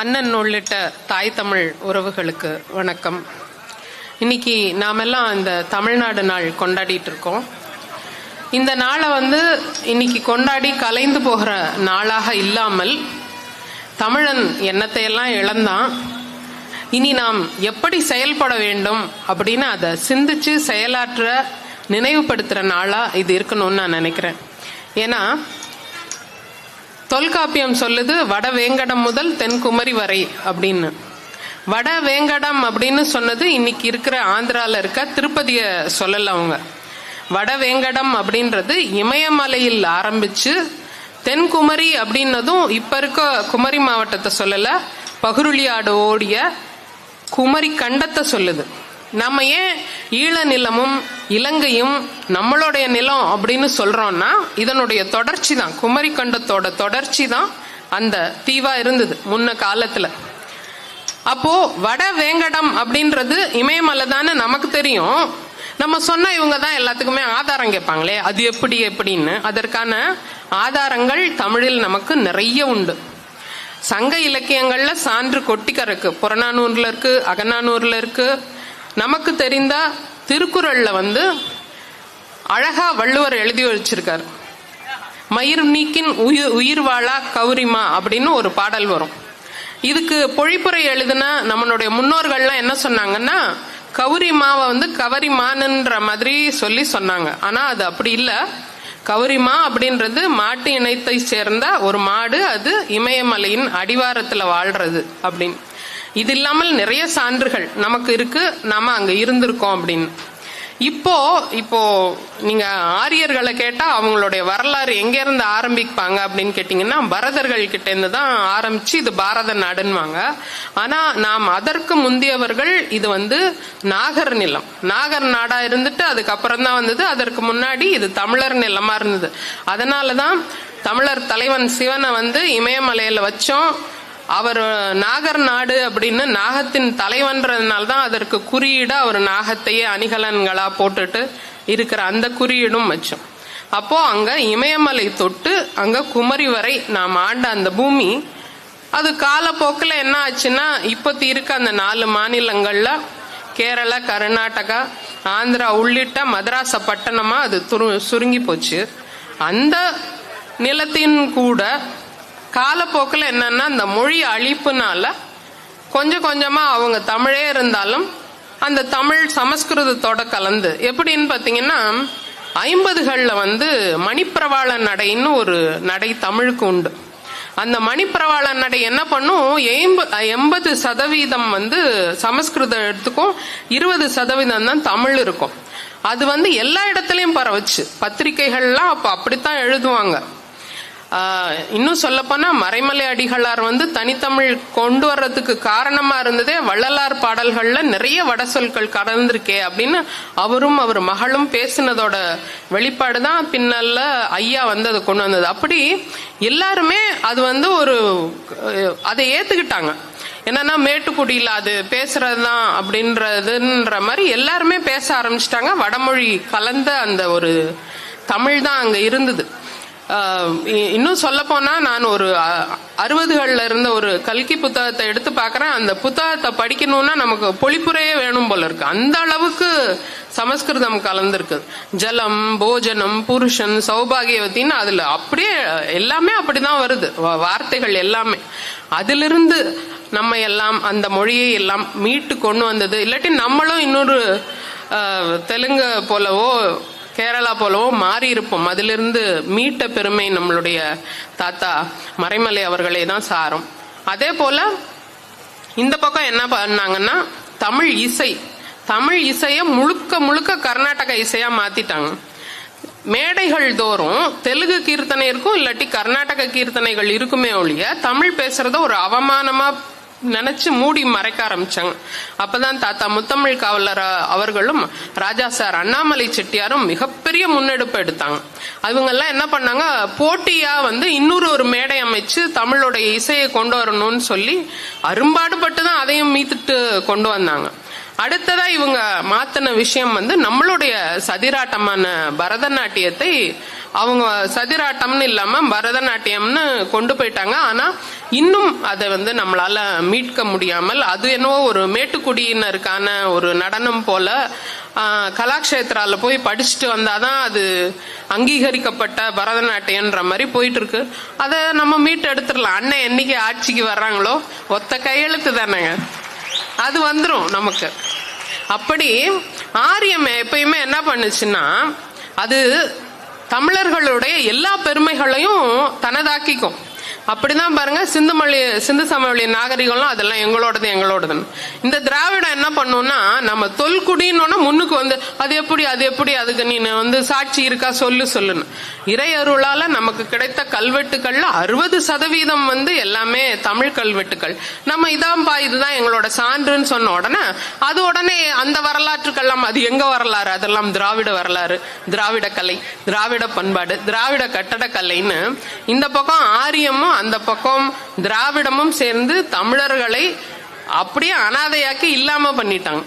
அண்ணன் உள்ளிட்ட தாய் தமிழ் உறவுகளுக்கு வணக்கம். இன்னைக்கு நாமெல்லாம் இந்த தமிழ்நாடு நாள் கொண்டாடிட்டு இருக்கோம். இந்த நாளை வந்து இன்னைக்கு கொண்டாடி கலைந்து போகிற நாளாக இல்லாமல் தமிழன் எண்ணத்தை எல்லாம் இழந்தான். இனி நாம் எப்படி செயல்பட வேண்டும் அப்படின்னு அதை சிந்திச்சு செயலாற்ற நினைவுபடுத்துகிற நாளாக இது இருக்கணும்னு நான் நினைக்கிறேன். ஏன்னா தொல்காப்பியம் சொல்லுது வட வேங்கடம் முதல் தென்குமரி வரை அப்படின்னு. வட வேங்கடம் அப்படின்னு சொன்னது இன்னைக்கு இருக்கிற ஆந்திரால இருக்க திருப்பதிய சொல்லல அவங்க. வட வேங்கடம் அப்படின்றது இமயமலையில் ஆரம்பிச்சு தென்குமரி அப்படின்னதும் இப்ப இருக்க குமரி மாவட்டத்தை சொல்லல பகுருளியாடு ஓடிய குமரி கண்டத்தை சொல்லுது. நம்ம ஏன் ஈழ நிலமும் இலங்கையும் நம்மளுடைய நிலம் அப்படின்னு சொல்றோம்னா இதனுடைய தொடர்ச்சி தான் குமரி கண்டத்தோட தொடர்ச்சி தான் அந்த தீவா இருந்தது முன்ன காலத்துல. அப்போ வட வேங்கடம் அப்படின்றது இமயமலை தானே நமக்கு தெரியும். நம்ம சொன்ன இவங்க தான் எல்லாத்துக்குமே ஆதாரம் கேட்பாங்களே அது எப்படி எப்படின்னு. அதற்கான ஆதாரங்கள் தமிழில் நமக்கு நிறைய உண்டு. சங்க இலக்கியங்கள்ல சான்று கொட்டிக்கறக்கு புறநானூர்ல இருக்கு அகநானூர்ல இருக்கு நமக்கு தெரிந்த திருக்குறளில் வந்து அழகா வள்ளுவர் எழுதி வச்சிருக்கார். மயிர் நீக்கின் உயிர் உயிர் வாழா கௌரிமா அப்படின்னு ஒரு பாடல் வரும். இதுக்கு பொழிப்புரை எழுதுன நம்மளுடைய முன்னோர்கள்லாம் என்ன சொன்னாங்கன்னா கௌரிமாவை வந்து கவரிமான்ன்ற மாதிரி சொல்லி சொன்னாங்க. ஆனால் அது அப்படி இல்லை. கௌரிமா அப்படின்றது மாட்டு இனத்தை சேர்ந்த ஒரு மாடு அது இமயமலையின் அடிவாரத்தில் வாழ்றது அப்படின்னு. இது இல்லாமல் நிறைய சான்றுகள் நமக்கு இருக்கு நாம அங்க இருந்திருக்கோம் அப்படின்னு. இப்போ இப்போ நீங்க ஆரியர்களை கேட்டா அவங்களுடைய வரலாறு எங்க இருந்து ஆரம்பிப்பாங்க அப்படின்னு கேட்டீங்கன்னா பரதர்கள் கிட்ட இருந்து தான் ஆரம்பிச்சு இது பாரத நாடுன்னுவாங்க. ஆனா நாம் அதற்கு முந்தியவர்கள் இது வந்து நாகர் நிலம். நாகர் நாடா இருந்துட்டு அதுக்கப்புறம் தான் வந்தது அதற்கு முன்னாடி இது தமிழர் நிலமா இருந்தது. அதனாலதான் தமிழர் தலைவன் சிவனை வந்து இமயமலையில வச்சோம். அவர் நாகர் நாடு அப்படின்னு நாகத்தின் தலைவன்றதுனால தான் அதற்கு குறியீடு அவர் நாகத்தையே அணிகலன்களா போட்டுட்டு இருக்கிற அந்த குறியீடும் வச்சோம் அப்போ அங்க இமயமலை தொட்டு அங்க குமரி வரை நாம் ஆண்ட அந்த பூமி அது காலப்போக்கில் என்ன ஆச்சுன்னா இப்போத்தி இருக்க அந்த நாலு மாநிலங்கள்ல கேரளா கர்நாடகா ஆந்திரா உள்ளிட்ட மதராச பட்டணமா அது துரு சுருங்கி போச்சு. அந்த நிலத்தின் கூட காலப்போக்கில் என்னன்னா இந்த மொழி அழிப்புனால கொஞ்சம் கொஞ்சமா அவங்க தமிழே இருந்தாலும் அந்த தமிழ் சமஸ்கிருதத்தோட கலந்து எப்படின்னு பார்த்தீங்கன்னா ஐம்பதுகளில் வந்து மணிப்பிரவாள நடைன்னு ஒரு நடை தமிழுக்கு உண்டு. அந்த மணிப்பிரவாள நடை என்ன பண்ணும் எண்பது சதவீதம் வந்து சமஸ்கிருதம் எடுத்துக்கும் இருபது சதவீதம் தான் தமிழ் இருக்கும். அது வந்து எல்லா இடத்துலையும் பரவச்சு. பத்திரிகைகள்லாம் அப்போ அப்படித்தான் எழுதுவாங்க. இன்னும் சொல்லப்போனா மறைமலை அடிகளார் வந்து தனித்தமிழ் கொண்டு வர்றதுக்கு காரணமா இருந்ததே வள்ளலார் பாடல்கள்ல நிறைய வட சொற்கள் அப்படின்னு அவரும் அவர் மகளும் பேசினதோட வெளிப்பாடு தான் பின்னல்ல ஐயா வந்து அதை கொண்டு வந்தது. அப்படி எல்லாருமே அது வந்து ஒரு அதை ஏத்துக்கிட்டாங்க. என்னன்னா மேட்டுக்குடியில் அது பேசுறது தான் அப்படின்றதுன்ற மாதிரி எல்லாருமே பேச ஆரம்பிச்சிட்டாங்க. வடமொழி கலந்த அந்த ஒரு தமிழ் தான் அங்க இருந்தது. இன்னும் சொல்ல போனா நான் ஒரு அறுபதுகள்ல இருந்த ஒரு கல்கி புத்தகத்தை எடுத்து பாக்குறேன். அந்த புத்தகத்தை படிக்கணும்னா நமக்கு பொழிப்புரையே வேணும் போல இருக்கு. அந்த அளவுக்கு சமஸ்கிருதம் கலந்துருக்கு. ஜலம் போஜனம் புருஷன் சௌபாகியவத்தின்னு அதுல அப்படியே எல்லாமே அப்படிதான் வருது. வார்த்தைகள் எல்லாமே. அதிலிருந்து நம்ம எல்லாம் அந்த மொழியை எல்லாம் மீட்டு கொண்டு வந்தது. இல்லாட்டி நம்மளும் இன்னொரு தெலுங்கு போலவோ கேரளா போலவும் மாறி இருப்போம். அதிலிருந்து மீட்ட பெருமை நம்மளுடைய தாத்தா மறைமலை அவர்களே தான் சாரும். அதே போல இந்த பக்கம் என்ன பண்ணாங்கன்னா தமிழ் இசை. தமிழ் இசையை முழுக்க முழுக்க கர்நாடக இசையா மாத்திட்டாங்க. மேடைகள் தோறும் தெலுங்கு கீர்த்தனை இருக்கும் இல்லாட்டி கர்நாடக கீர்த்தனைகள் இருக்குமே ஒழிய தமிழ் பேசுறத ஒரு அவமானமா நினைச்சு மூடி மறைக்க ஆரம்பிச்சாங்க. அப்பதான் தாத்தா முத்தமிழ் காவலர் அவர்களும் ராஜா சார் அண்ணாமலை செட்டியாரும் மிகப்பெரிய முன்னெடுப்பு எடுத்தாங்க. அவங்க எல்லாம் என்ன பண்ணாங்க போட்டியா வந்து இன்னொரு ஒரு மேடை அமைச்சு தமிழோடைய இசையை கொண்டு வரணும்னு சொல்லி அரும்பாடுபட்டு தான் அதையும் மீத்துட்டு கொண்டு வந்தாங்க. அடுத்ததா இவங்க மாத்தின விஷயம் வந்து நம்மளுடைய சதிராட்டமான பரதநாட்டியத்தை அவங்க சதிராட்டம்னு இல்லாம பரதநாட்டியம்னு கொண்டு போயிட்டாங்க. ஆனா இன்னும் அதை வந்து நம்மளால மீட்க முடியாமல் அது என்னவோ ஒரு மேட்டுக்குடியினருக்கான ஒரு நடனம் போல ஆஹ், கலாக்ஷேத்ரால போய் படிச்சுட்டு வந்தாதான் அது அங்கீகரிக்கப்பட்ட பரதநாட்டியம்ன்ற மாதிரி போயிட்டு இருக்கு அதை நம்ம மீட்டு எடுத்துடலாம். அண்ணன் என்னைக்கு ஆட்சிக்கு வர்றாங்களோ ஒத்த கையெழுத்து தானேங்க. அது வந்துடும் நமக்கு. அப்படி ஆரியம் எப்பயுமே என்ன பண்ணுச்சுன்னா அது தமிழர்களுடைய எல்லா பெருமைகளையும் தனதாக்கிக்கும். அப்படிதான் பாருங்க சிந்து மொழி சிந்து சமவெளி நாகரிகம்லாம் அதெல்லாம் எங்களோடது எங்களோடதுன்னு. இந்த திராவிடம் என்ன பண்ணும்னா நம்ம தொல்குடின்னு முன்னுக்கு வந்து அது எப்படி அது எப்படி அதுக்கு நீ வந்து சாட்சி இருக்கா சொல்லு சொல்லுன்னு. இறை அருளால நமக்கு கிடைத்த கல்வெட்டுகள்ல அறுபது சதவீதம் வந்து எல்லாமே தமிழ் கல்வெட்டுகள். நம்ம இதான்பா இதுதான் எங்களோட சான்றுன்னு சொன்ன உடனே அது உடனே அந்த வரலாற்றுக்கெல்லாம் அது எங்க வரலாறு? அதெல்லாம் திராவிட வரலாறு. திராவிட கலை திராவிட பண்பாடு திராவிட கட்டடக்கலைன்னு. இந்த பக்கம் ஆரியமும் அந்த பக்கம் திராவிடமும் சேர்ந்து தமிழர்களை அப்படியே அனாதையாக்கி இல்லாம பண்ணிட்டாங்க.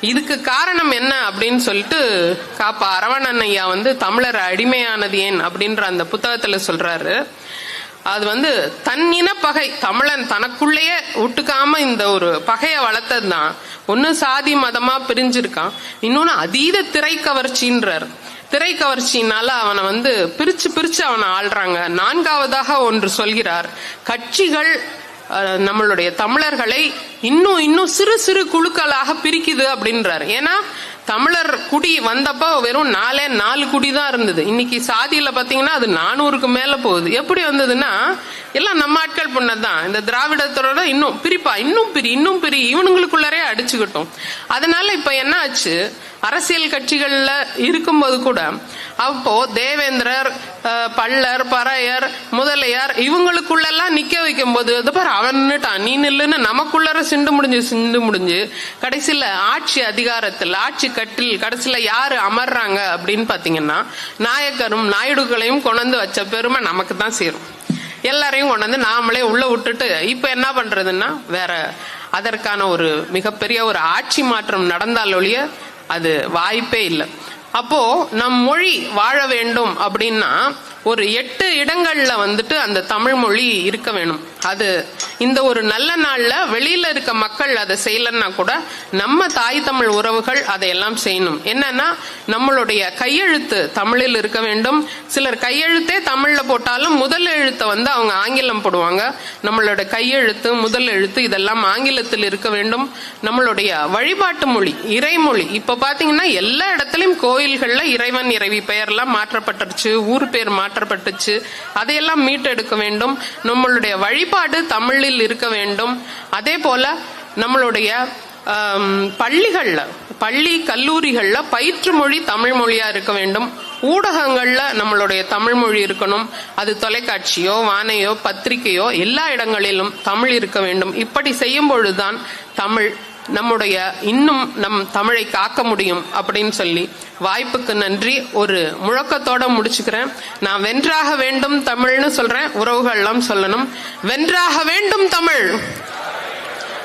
இதுக்கு காரணம் என்ன அப்படின்னு சொல்லிட்டு காப்பா அரவணன் ஐயா வந்து தமிழர் அடிமையானது ஏன்? அப்படின்ற அந்த புத்தகத்துல சொல்றாரு. அது வந்து தன் இன பகை தமிழன் தனக்குள்ளேயே விட்டுக்காம இந்த ஒரு பகையை வளர்த்தது தான் ஒன்னு சாதி மதமா பிரிஞ்சிருக்கான் இன்னொன்னு அதீத திரை கவர்ச்சின்றார். திரை கவர்ச்சியினால அவனை வந்து பிரிச்சு பிரிச்சு அவனை ஆள்றாங்க. நான்காவதாக ஒன்று சொல்கிறார். கட்சிகள் நம்மளுடைய தமிழர்களை இன்னும் இன்னும் சிறு சிறு குழுக்களாக பிரிக்குது அப்படின்றாரு. ஏன்னா தமிழர் குடி வந்தப்போ வெறும் நாலே நாலு குடி தான் இருந்தது. இன்னைக்கு சாதியில பாத்தீங்கன்னா அது நானூறுக்கு மேல போகுது. எப்படி வந்ததுன்னா எல்லாம் நம்ம ஆட்கள் பண்ணதான் இந்த திராவிடத்தோட இன்னும் பிரிப்பா இன்னும் பிரி இன்னும் பிரி இவனுங்களுக்குள்ளரே அடிச்சுக்கிட்டோம். அதனால இப்ப என்ன ஆச்சு அரசியல் கட்சிகள்ல இருக்கும்போது கூட அப்போ தேவேந்திரர் பல்லர் பள்ளர் பறையர் முதலியார் இவங்களுக்குள்ளெல்லாம் நிக்க வைக்கும் போது இது பாரு அவன் நின்னுட்டான் நீ நில்லுன்னு நமக்குள்ளார சிண்டு முடிஞ்சு சிண்டு முடிஞ்சு கடைசியில ஆட்சி அதிகாரத்தில் ஆட்சி கட்டில் கடைசியில யாரு அமர்றாங்க அப்படின்னு பாத்தீங்கன்னா நாயக்கரும் நாயுடுகளையும் கொண்டு வச்ச பெருமை நமக்கு தான் சேரும். எல்லாரையும் கொண்டு வந்து நாமளே உள்ள விட்டுட்டு இப்ப என்ன பண்றதுன்னா வேற அதற்கான ஒரு மிகப்பெரிய ஒரு ஆட்சி மாற்றம் நடந்தால் ஒழிய அது வாய்ப்பே இல்லை. அப்போ நம் மொழி வாழ வேண்டும் அப்படின்னா ஒரு எட்டு இடங்கள்ல வந்துட்டு அந்த தமிழ் மொழி இருக்க வேணும். அது இந்த ஒரு நல்ல நாள்ல வெளியில இருக்க மக்கள் அதை செய்யலன்னா கூட நம்ம தாய் தமிழ் உறவுகள் அதையெல்லாம் செய்யணும். என்னன்னா நம்மளுடைய கையெழுத்து தமிழில் இருக்க வேண்டும். சிலர் கையெழுத்தே தமிழ்ல போட்டாலும் முதல் எழுத்தை வந்து அவங்க ஆங்கிலம் போடுவாங்க. நம்மளோட கையெழுத்து முதல் எழுத்து இதெல்லாம் ஆங்கிலத்தில் இருக்க வேண்டும். நம்மளுடைய வழிபாட்டு மொழி இறைமொழி இப்ப பாத்தீங்கன்னா எல்லா இடத்துலயும் கோயில்கள்ல இறைவன் இறைவி பெயர்லாம் மாற்றப்பட்டுருச்சு ஊர் பேர் மாற்றப்பட்டுச்சு. அதையெல்லாம் மீட்டெடுக்க வேண்டும். நம்மளுடைய வழிபாடு தமிழில் இருக்க வேண்டும். அதே போல நம்மளுடைய பள்ளிகளில் பள்ளிகள்ல பள்ளி கல்லூரிகள்ல பயிற்று மொழி தமிழ் மொழியா இருக்க வேண்டும். ஊடகங்கள்ல நம்மளுடைய தமிழ் மொழி இருக்கணும். அது தொலைக்காட்சியோ வானையோ பத்திரிகையோ எல்லா இடங்களிலும் தமிழ் இருக்க வேண்டும். இப்படி செய்யும் பொழுதுதான் தமிழ் நம்முடைய இன்னும் நம் தமிழை காக்க முடியும் அப்படின்னு சொல்லி வாய்ப்புக்கு நன்றி. ஒரு முழக்கத்தோட முடிச்சுக்கிறேன். நான் வென்றாக வேண்டும் தமிழ்னு சொல்றேன். உறவுகள் எல்லாம் சொல்லணும். வென்றாக வேண்டும் தமிழ்.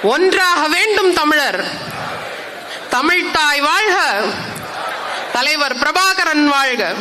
ஒன்றாக வேண்டும் தமிழர். தமிழ்தாய் வாழ்க. தலைவர் பிரபாகரன் வாழ்க.